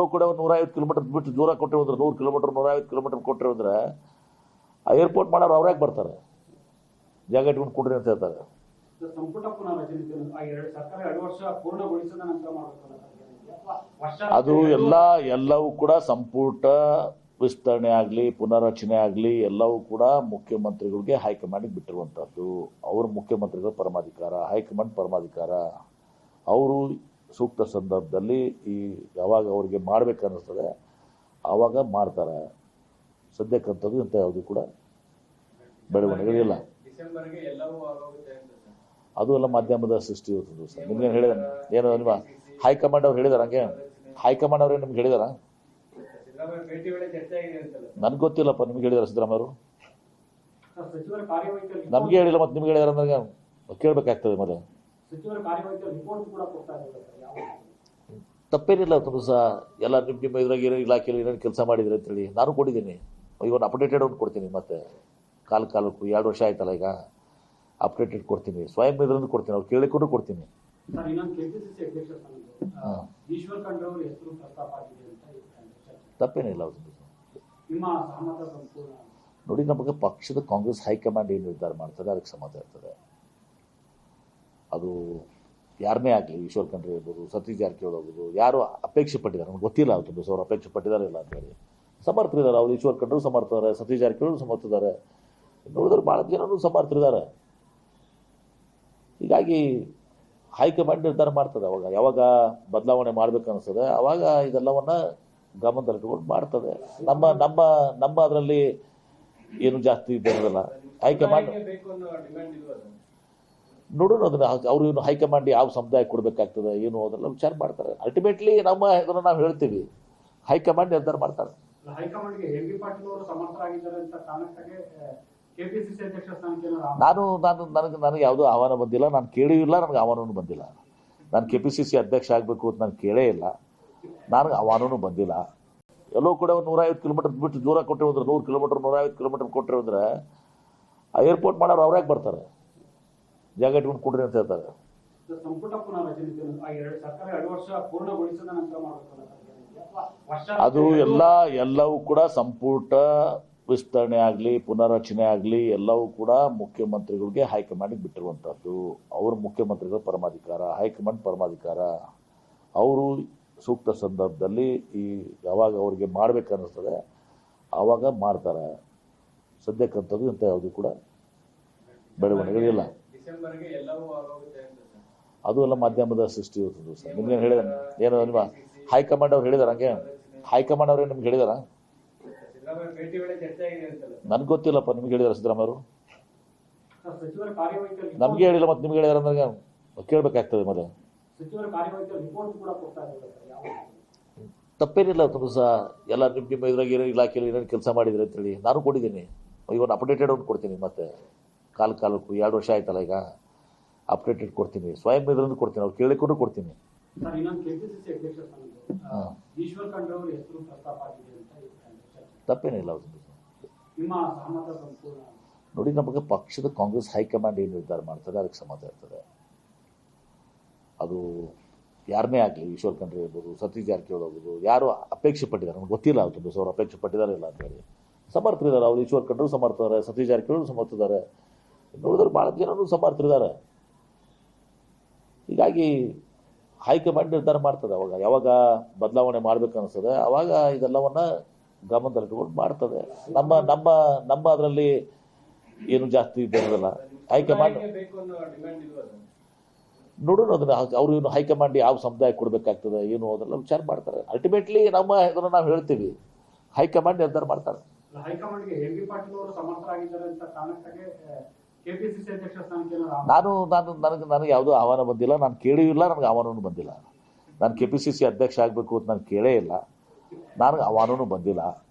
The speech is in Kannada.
ಎಲ್ಲೋ ಕೂಡ ಒಂದು ನೂರೈವತ್ತು ಕಿಲೋಮೀಟರ್ ಬಿಟ್ಟು ದೂರ ಕೊಟ್ಟರೆ ಹೋದ್ರೆ ನೂರು ಕಿಲೋಮೀಟರ್ ನೂರೈವತ್ತು ಕಿಲೋಮೀಟರ್ ಕೊಟ್ಟರೆ ಹೋದ್ರೆ ಆ ಏರ್ಪೋರ್ಟ್ ಮಾಡೋರು ಅವ್ರ್ಯಾಕೆ ಬರ್ತಾರೆ? ಜಾಗ ಇಟ್ಕೊಂಡು ಕೊಡ್ರಿ ಅಂತ ಹೇಳ್ತಾರೆ. ಅದು ಎಲ್ಲ ಎಲ್ಲವೂ ಕೂಡ ಸಂಪುಟ ವಿಸ್ತರಣೆ ಆಗಲಿ ಪುನರ್ರಚನೆ ಆಗಲಿ ಎಲ್ಲವೂ ಕೂಡ ಮುಖ್ಯಮಂತ್ರಿಗಳಿಗೆ ಹೈಕಮಾಂಡಿಗೆ ಬಿಟ್ಟಿರುವಂಥದ್ದು ಅವರು ಮುಖ್ಯಮಂತ್ರಿಗಳ ಪರಮಾಧಿಕಾರ ಹೈಕಮಾಂಡ್ ಪರಮಾಧಿಕಾರ. ಅವರು ಸೂಕ್ತ ಸಂದರ್ಭದಲ್ಲಿ ಈ ಯಾವಾಗ ಅವರಿಗೆ ಮಾಡಬೇಕನ್ನಿಸ್ತದೆ ಆವಾಗ ಮಾಡ್ತಾರೆ. ಸದ್ಯಕ್ಕಂಥದ್ದು ಇಂಥ ಯಾವುದು ಕೂಡ ಬೆಳವಣಿಗೆಗಳಿಲ್ಲ ಅದು ಎಲ್ಲ ಮಾಧ್ಯಮದ ಸೃಷ್ಟಿ ಇರ್ತದೆ ಸರ್. ನಿಮ್ಗೆ ಹೇಳಿದ ಏನು ನಿಮ್ಮ ಹೈಕಮಾಂಡ್ ಅವ್ರು ಹೇಳಿದಾರ ಹಂಗೆ? ಹೈಕಮಾಂಡ್ ಅವ್ರೇನು ನಿಮ್ಗೆ ಹೇಳಿದಾರ? ನನ್ಗೆ ಗೊತ್ತಿಲ್ಲಪ್ಪ ನಿಮ್ಗೆ ಹೇಳಿದಾರ ಸಿದ್ದರಾಮಯ್ಯವರು ನಮ್ಗೆ ಹೇಳಿಲ್ಲ ಮತ್ತೆ ನಿಮ್ಗೆ ಹೇಳಿದಾರೆ ಅಂದ್ರೆ ಕೇಳಬೇಕಾಗ್ತದೆ ಮತ್ತೆ. ಸಚಿವರ ಕಾರ್ಯವೈಖರಿ ರಿಪೋರ್ಟ್ ಕೂಡ ಕೊಡ್ತಾ ಇದ್ದಾರೆ ಸರ್ ತಪ್ಪೇನಿಲ್ಲ ತುಂಬ ಸಹ ಎಲ್ಲ ನಿಮ್ಮ ನಿಮ್ಮ ಇದ್ರಾಗ ಏನೇನು ಇಲಾಖೆಯಲ್ಲಿ ಏನೇನು ಕೆಲಸ ಮಾಡಿದ್ರೆ ಅಂತೇಳಿ ನಾನು ಕೊಡಿದ್ದೀನಿ ಇವನ್ ಅಪ್ಡೇಟೆಡ್ ಒಂದು ಕೊಡ್ತೀನಿ ಮತ್ತೆ. ಕಾಲ ಕಾಲಕ್ಕೂ ಎರಡು ವರ್ಷ ಆಯ್ತಲ್ಲ ಈಗ. ಅಪ್ಡೇಟೆಡ್ ಕೊಡ್ತೀನಿ. ಸ್ವಯಂ ಇದರಿಂದ ಕೊಡ್ತೀನಿ ಅವ್ರು ಕೇಳಿಕೊಂಡು ಕೊಡ್ತೀನಿ. ತಪ್ಪೇನಿಲ್ಲ ನೋಡಿ ನಮಗೆ ಪಕ್ಷದ ಕಾಂಗ್ರೆಸ್ ಹೈಕಮಾಂಡ್ ಏನು ನಿರ್ಧಾರ ಮಾಡ್ತದೆ ಅದಕ್ಕೆ ಸಮ್ಮತ ಇರ್ತದೆ. ಅದು ಯಾರನ್ನೇ ಆಗಲಿ, ಈಶ್ವರ್ ಖಂಡ್ರೆ ಇರ್ಬೋದು, ಸತೀಶ್ ಜಾರಕಿಹೊಳಿ ಆಗ್ಬೋದು ಯಾರು ಅಪೇಕ್ಷೆ ಪಟ್ಟಿದ್ದಾರೆ, ನಮ್ಗೆ ಗೊತ್ತಿಲ್ಲ ಅವ್ರು ತುಂಬ ಅವ್ರು ಅಪೇಕ್ಷೆ ಪಟ್ಟಿದ್ದಾರೆ ಇಲ್ಲ ಅಂತೇಳಿ ಸಮರ್ಥರಿದ್ದಾರೆ, ಅವ್ರು ಈಶ್ವರ್ ಖಂಡ್ರು ಸಮರ್ಥಿದ್ದಾರೆ, ಸತೀಶ್ ಜಾರಕಿಹೊಳಿ ಸಮರ್ಥಿದ್ದಾರೆ. ನೋಡಿದ್ರೆ ಭಾಳ ಜನರು ಸಮರ್ಥರಿದ್ದಾರೆ. ಹೀಗಾಗಿ ಹೈಕಮಾಂಡ್ ನಿರ್ಧಾರ ಮಾಡ್ತದೆ ಅವಾಗ. ಯಾವಾಗ ಬದಲಾವಣೆ ಮಾಡ್ಬೇಕು ಅನಿಸ್ತದೆ, ಅವಾಗ ಇದೆಲ್ಲವನ್ನ ಗಮನದಲ್ಲಿಟ್ಕೊಂಡು ಮಾಡ್ತದೆ. ನಮ್ಮ ನಮ್ಮ ನಮ್ಮ ಅದರಲ್ಲಿ ಏನು ಜಾಸ್ತಿ ಇದ್ದಿರೋದಿಲ್ಲ. ಹೈಕಮಾಂಡ್ ನೋಡೋಣ ಅದನ್ನ. ಅವ್ರು ಏನು ಹೈಕಮಾಂಡ್ ಯಾವ ಸಮುದಾಯ ಕೊಡಬೇಕಾಗ್ತದೆ ಏನು ಅದೆಲ್ಲ ವಿಚಾರ ಮಾಡ್ತಾರೆ. ಅಲ್ಟಿಮೇಟ್ಲಿ ನಮ್ಮ ಇದನ್ನು ನಾವು ಹೇಳ್ತೀವಿ. ಹೈಕಮಾಂಡ್ ನಿರ್ಧಾರ ಮಾಡ್ತಾರೆ. ನಾನು ನಾನು ನನಗೆ ನನಗೆ ಯಾವುದೂ ಆಹ್ವಾನ ಬಂದಿಲ್ಲ. ನಾನು ಕೇಳಿಯೂ ಇಲ್ಲ ನನಗೆ ಆಹ್ವಾನವೂ ಬಂದಿಲ್ಲ. ನಾನು ಕೆ ಪಿ ಸಿ ಸಿ ಅಧ್ಯಕ್ಷ ಆಗಬೇಕು ಅಂತ ನಾನು ಕೇಳೇ ಇಲ್ಲ. ನನಗೆ ಆಹ್ವಾನವೂ ಬಂದಿಲ್ಲ. ಎಲ್ಲೋ ಕೂಡ ಒಂದು ನೂರೈವತ್ತು ಕಿಲೋಮೀಟರ್ ಬಿಟ್ಟು ದೂರ ಕೊಟ್ಟಿರೋದ್ರೆ ನೂರು ಕಿಲೋಮೀಟರ್ ನೂರೈವತ್ತು ಕಿಲೋಮೀಟರ್ ಕೊಟ್ಟಿರೋದ್ರೆ ಆ ಏರ್ಪೋರ್ಟ್ ಮಾಡೋರು ಅವ್ರ್ಯಾಕೆ ಬರ್ತಾರೆ? ಜಾಗ ಇಟ್ಕೊಂಡು ಕೊಡ್ರಿ ಅಂತ ಹೇಳ್ತಾರೆ. ಅದು ಎಲ್ಲ ಎಲ್ಲವೂ ಕೂಡ ಸಂಪುಟ ವಿಸ್ತರಣೆ ಆಗಲಿ ಪುನರ್ರಚನೆ ಆಗಲಿ ಎಲ್ಲವೂ ಕೂಡ ಮುಖ್ಯಮಂತ್ರಿಗಳಿಗೆ ಹೈಕಮಾಂಡಿಗೆ ಬಿಟ್ಟಿರುವಂಥದ್ದು ಅವರು ಮುಖ್ಯಮಂತ್ರಿಗಳ ಪರಮಾಧಿಕಾರ ಹೈಕಮಾಂಡ್ ಪರಮಾಧಿಕಾರ. ಅವರು ಸೂಕ್ತ ಸಂದರ್ಭದಲ್ಲಿ ಈ ಯಾವಾಗ ಅವರಿಗೆ ಮಾಡ್ಬೇಕು ಅನ್ನಿಸ್ತದೆ ಆವಾಗ ಮಾಡ್ತಾರೆ. ಸದ್ಯಕ್ಕಂಥದ್ದು ಇಂಥ ಯಾವುದೂ ಕೂಡ ಬೆಳವಣಿಗೆಗಳಿಲ್ಲ. ಅದು ಎಲ್ಲ ಮಾಧ್ಯಮದ ಸೃಷ್ಟಿ ಇರ್ತದೆ ಸರ್. ನಿಮ್ಗೆ ಹೇಳಿದ ಏನು ನಿಮ್ಮ ಹೈಕಮಾಂಡ್ ಅವ್ರು ಹೇಳಿದಾರ ಹಂಗೆ? ಹೈಕಮಾಂಡ್ ಅವ್ರೇನು ನಿಮ್ಗೆ ಹೇಳಿದಾರ? ಸಿದ್ದರಾಮಯ್ಯ ನನ್ಗೆ ಗೊತ್ತಿಲ್ಲಪ್ಪ ನಿಮ್ಗೆ ಹೇಳಿದಾರ ಸಿದ್ದರಾಮಯ್ಯರು ಅವರು ನಮ್ಗೆ ಹೇಳಿಲ್ಲ ಮತ್ತೆ ನಿಮ್ಗೆ ಹೇಳಿದಾರೆ ಅಂದ್ರೆ ಕೇಳ್ಬೇಕಾಗ್ತದೆ ಮತ್ತೆ ತಪ್ಪೇನಿಲ್ಲ ತುಂಬ ಸಹ ಎಲ್ಲ ನಿಮ್ಮ ನಿಮ್ಮ ಇದ್ರಾಗ ಏನೇನು ಇಲಾಖೆಯಲ್ಲಿ ಏನೇನು ಕೆಲಸ ಮಾಡಿದ್ರೆ ಅಂತೇಳಿ ನಾನು ಕೊಟ್ಟಿದ್ದೀನಿ. ಇವನ್ ಅಪ್ಡೇಟೆಡ್ ಒಂದು ಕೊಡ್ತೀನಿ ಮತ್ತೆ. ಕಾಲ ಕಾಲಕ್ಕೂ ಎರಡು ವರ್ಷ ಆಯ್ತಲ್ಲ ಈಗ. ಅಪ್ಡೇಟೆಡ್ ಕೊಡ್ತೀನಿ. ಸ್ವಯಂ ಇದರಿಂದ ಕೊಡ್ತೀನಿ. ಅವ್ರು ಕೇಳಿಕೊಂಡು ಕೊಡ್ತೀನಿ. ತಪ್ಪೇನಿಲ್ಲ ಅವ್ರು ನೋಡಿ ನಮಗೆ ಪಕ್ಷದ ಕಾಂಗ್ರೆಸ್ ಹೈಕಮಾಂಡ್ ಏನು ನಿರ್ಧಾರ ಮಾಡ್ತದೆ ಅದಕ್ಕೆ ಸಮ್ಮತ ಇರ್ತದೆ. ಅದು ಯಾರನ್ನೇ ಆಗಲಿ ಈಶ್ವರ್ ಖಂಡ್ರೆ ಇರ್ಬೋದು ಸತೀಶ್ ಜಾರಕಿಹೊಳಿ ಆಗ್ಬೋದು ಯಾರು ಅಪೇಕ್ಷೆ ಪಟ್ಟಿದ್ದಾರೆ. ನಮ್ಗೆ ಗೊತ್ತಿಲ್ಲ ಅವ್ರು ಅಪೇಕ್ಷೆ ಪಟ್ಟಿದ್ದಾರೆ ಇಲ್ಲ ಅಂತೇಳಿ ಸಮರ್ಥರಿದ್ದಾರೆ. ಅವ್ರು ಈಶ್ವರ್ ಖಂಡ್ರು ಸಮರ್ಥದ್ದಾರೆ ಸತೀಶ್ ಜಾರಕಿಹೊಳಿ ಸಮರ್ಥಿದ್ದಾರೆ ನೋಡಿದ್ರೆ ಭಾಳ ಜನರು ಸಮರ್ಥರಿದ್ದಾರೆ ಹೀಗಾಗಿ ಹೈಕಮಾಂಡ್ ನಿರ್ಧಾರ ಮಾಡ್ತದೆ ಅವಾಗ. ಯಾವಾಗ ಬದಲಾವಣೆ ಮಾಡ್ಬೇಕು ಅನಿಸ್ತದೆ, ಅವಾಗ ಇದೆಲ್ಲವನ್ನ ಗಮನದಲ್ಲಿಟ್ಕೊಂಡು ಮಾಡ್ತದೆ. ನಮ್ಮ ನಮ್ಮ ನಮ್ಮ ಅದರಲ್ಲಿ ಏನು ಜಾಸ್ತಿ ಬರೋದಿಲ್ಲ ಹೈಕಮಾಂಡ್ ನೋಡೋಣ ಅದನ್ನ. ಅವ್ರು ಏನು ಹೈಕಮಾಂಡ್ ಯಾವ ಸಮುದಾಯ ಕೊಡಬೇಕಾಗ್ತದೆ, ಏನು ಅದೆಲ್ಲ ವಿಚಾರ ಮಾಡ್ತಾರೆ. ಅಲ್ಟಿಮೇಟ್ಲಿ ನಮ್ಮ ಇದನ್ನು ನಾವು ಹೇಳ್ತೀವಿ. ಹೈಕಮಾಂಡ್ ನಿರ್ಧಾರ ಮಾಡ್ತಾರೆ. ನಾನು ನಾನು, ನನಗೆ ನನಗೆ ಯಾವುದೂ ಆಹ್ವಾನ ಬಂದಿಲ್ಲ. ನಾನು ಕೇಳಿಯೂ ಇಲ್ಲ, ನನಗೆ ಆಹ್ವಾನವೂ ಬಂದಿಲ್ಲ. ನಾನು ಕೆ ಪಿ ಸಿ ಸಿ ಅಧ್ಯಕ್ಷ ಆಗಬೇಕು ಅಂತ ನಾನು ಕೇಳೇ ಇಲ್ಲ. ನನಗೆ ಆಹ್ವಾನವೂ ಬಂದಿಲ್ಲ.